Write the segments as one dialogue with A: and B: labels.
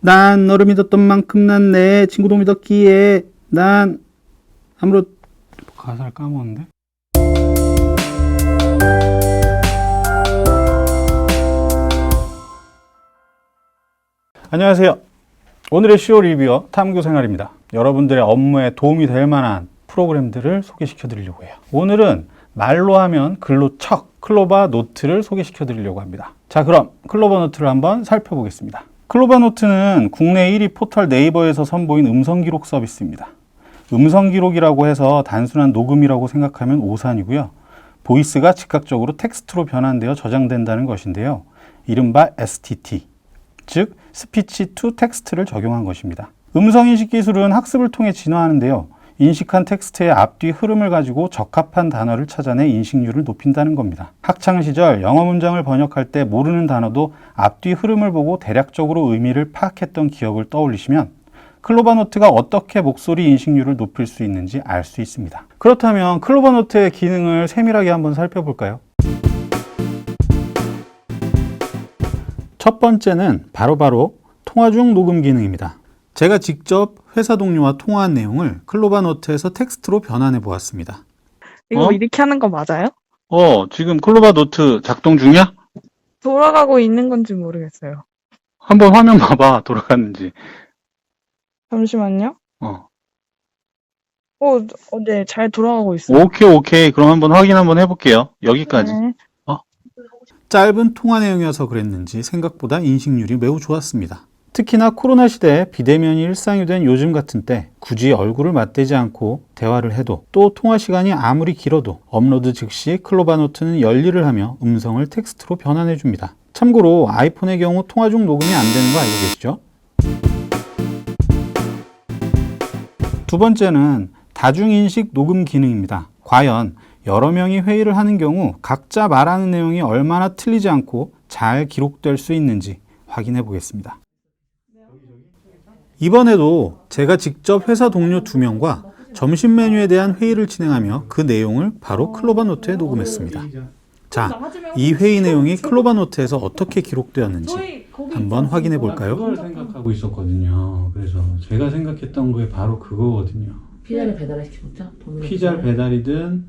A: 난 너를 믿었던 만큼 난 내 친구도 믿었기에 난 아무런 가사를 까먹었는데 안녕하세요. 오늘의 쇼 리뷰어 탐구 생활입니다. 여러분들의 업무에 도움이 될 만한 프로그램들을 소개시켜 드리려고 해요. 오늘은 말로 하면 글로 척 클로바 노트를 소개시켜 드리려고 합니다. 자, 그럼 클로바 노트를 한번 살펴보겠습니다. 클로바 노트는 국내 1위 포털 네이버에서 선보인 음성 기록 서비스입니다. 음성 기록이라고 해서 단순한 녹음이라고 생각하면 오산이고요. 보이스가 즉각적으로 텍스트로 변환되어 저장된다는 것인데요. 이른바 STT, 즉 스피치 투 텍스트를 적용한 것입니다. 음성 인식 기술은 학습을 통해 진화하는데요. 인식한 텍스트의 앞뒤 흐름을 가지고 적합한 단어를 찾아내 인식률을 높인다는 겁니다. 학창 시절 영어 문장을 번역할 때 모르는 단어도 앞뒤 흐름을 보고 대략적으로 의미를 파악했던 기억을 떠올리시면 클로바노트가 어떻게 목소리 인식률을 높일 수 있는지 알 수 있습니다. 그렇다면 클로바노트의 기능을 세밀하게 한번 살펴볼까요? 첫 번째는 바로바로 통화 중 녹음 기능입니다. 제가 직접 회사 동료와 통화한 내용을 클로바 노트에서 텍스트로 변환해 보았습니다.
B: 이거
C: 어?
B: 이렇게 하는 거 맞아요?
C: 어, 지금 클로바 노트 작동 중이야?
B: 돌아가고 있는 건지 모르겠어요.
C: 한번 화면 봐봐, 돌아갔는지.
B: 잠시만요.
C: 어.
B: 어, 어, 네, 잘 돌아가고 있어요.
C: 오케이, 오케이. 그럼 한번 확인 한번 해볼게요. 여기까지.
B: 네.
A: 짧은 통화 내용이어서 그랬는지 생각보다 인식률이 매우 좋았습니다. 특히나 코로나 시대에 비대면이 일상이 된 요즘 같은 때 굳이 얼굴을 맞대지 않고 대화를 해도 또 통화 시간이 아무리 길어도 업로드 즉시 클로바노트는 열일을 하며 음성을 텍스트로 변환해 줍니다. 참고로 아이폰의 경우 통화 중 녹음이 안 되는 거 알고 계시죠? 두 번째는 다중인식 녹음 기능입니다. 과연 여러 명이 회의를 하는 경우 각자 말하는 내용이 얼마나 틀리지 않고 잘 기록될 수 있는지 확인해 보겠습니다. 이번에도 제가 직접 회사 동료 두 명과 점심 메뉴에 대한 회의를 진행하며 그 내용을 바로 클로바 노트에 녹음했습니다. 자, 이 회의 내용이 클로바 노트에서 어떻게 기록되었는지 한번 확인해 볼까요?
C: 그걸 생각하고 있었거든요. 그래서 제가 생각했던 거에 바로 그거거든요.
D: 피자를 배달시키자.
C: 피자 배달이든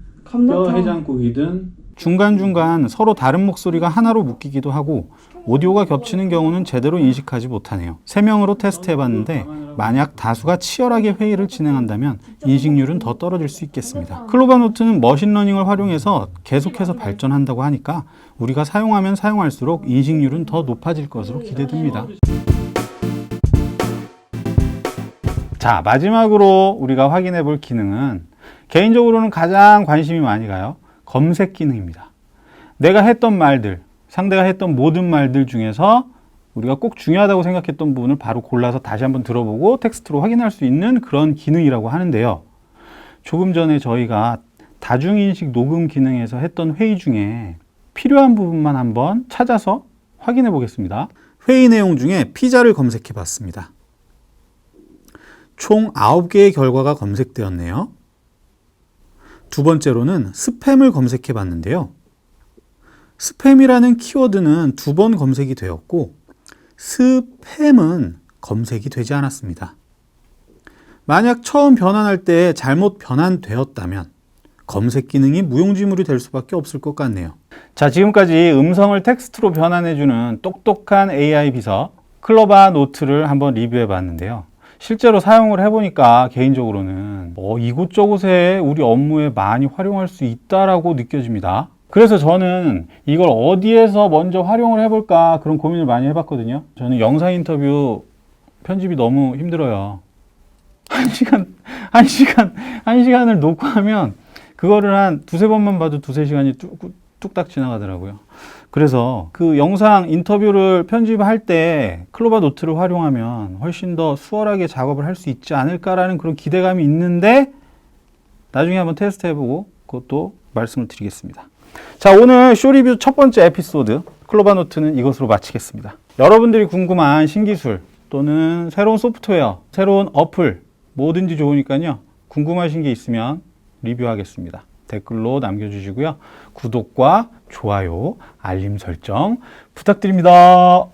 C: 뼈. 해장국이든
A: 중간중간 서로 다른 목소리가 하나로 묶이기도 하고 오디오가 겹치는 경우는 제대로 인식하지 못하네요. 세 명으로 테스트 해봤는데 만약 다수가 치열하게 회의를 진행한다면 인식률은 더 떨어질 수 있겠습니다. 클로바노트는 머신러닝을 활용해서 계속해서 발전한다고 하니까 우리가 사용하면 사용할수록 인식률은 더 높아질 것으로 기대됩니다. 자, 마지막으로 우리가 확인해 볼 기능은 개인적으로는 가장 관심이 많이 가요. 검색 기능입니다. 내가 했던 말들, 상대가 했던 모든 말들 중에서 우리가 꼭 중요하다고 생각했던 부분을 바로 골라서 다시 한번 들어보고 텍스트로 확인할 수 있는 그런 기능이라고 하는데요. 조금 전에 저희가 다중인식 녹음 기능에서 했던 회의 중에 필요한 부분만 한번 찾아서 확인해 보겠습니다. 회의 내용 중에 피자를 검색해 봤습니다. 총 9개의 결과가 검색되었네요. 두 번째로는 스팸을 검색해 봤는데요. 스팸이라는 키워드는 두 번 검색이 되었고, 스팸은 검색이 되지 않았습니다. 만약 처음 변환할 때 잘못 변환되었다면 검색 기능이 무용지물이 될 수밖에 없을 것 같네요. 자, 지금까지 음성을 텍스트로 변환해주는 똑똑한 AI 비서 클로바 노트를 한번 리뷰해 봤는데요. 실제로 사용을 해보니까 개인적으로는 어, 이곳저곳에 우리 업무에 많이 활용할 수 있다라고 느껴집니다. 그래서 저는 이걸 어디에서 먼저 활용을 해볼까 그런 고민을 많이 해봤거든요. 저는 영상 인터뷰 편집이 너무 힘들어요. 한 시간, 한 시간, 한 시간을 녹화하면 그거를 한 두세 번만 봐도 두세 시간이 뚝, 뚝딱 지나가더라고요. 그래서 그 영상 인터뷰를 편집할 때 클로바 노트를 활용하면 훨씬 더 수월하게 작업을 할 수 있지 않을까라는 그런 기대감이 있는데 나중에 한번 테스트 해보고 그것도 말씀을 드리겠습니다. 자, 오늘 쇼리뷰 첫 번째 에피소드 클로바 노트는 이것으로 마치겠습니다. 여러분들이 궁금한 신기술 또는 새로운 소프트웨어, 새로운 어플 뭐든지 좋으니까요. 궁금하신 게 있으면 리뷰하겠습니다. 댓글로 남겨주시고요. 구독과 좋아요, 알림 설정 부탁드립니다.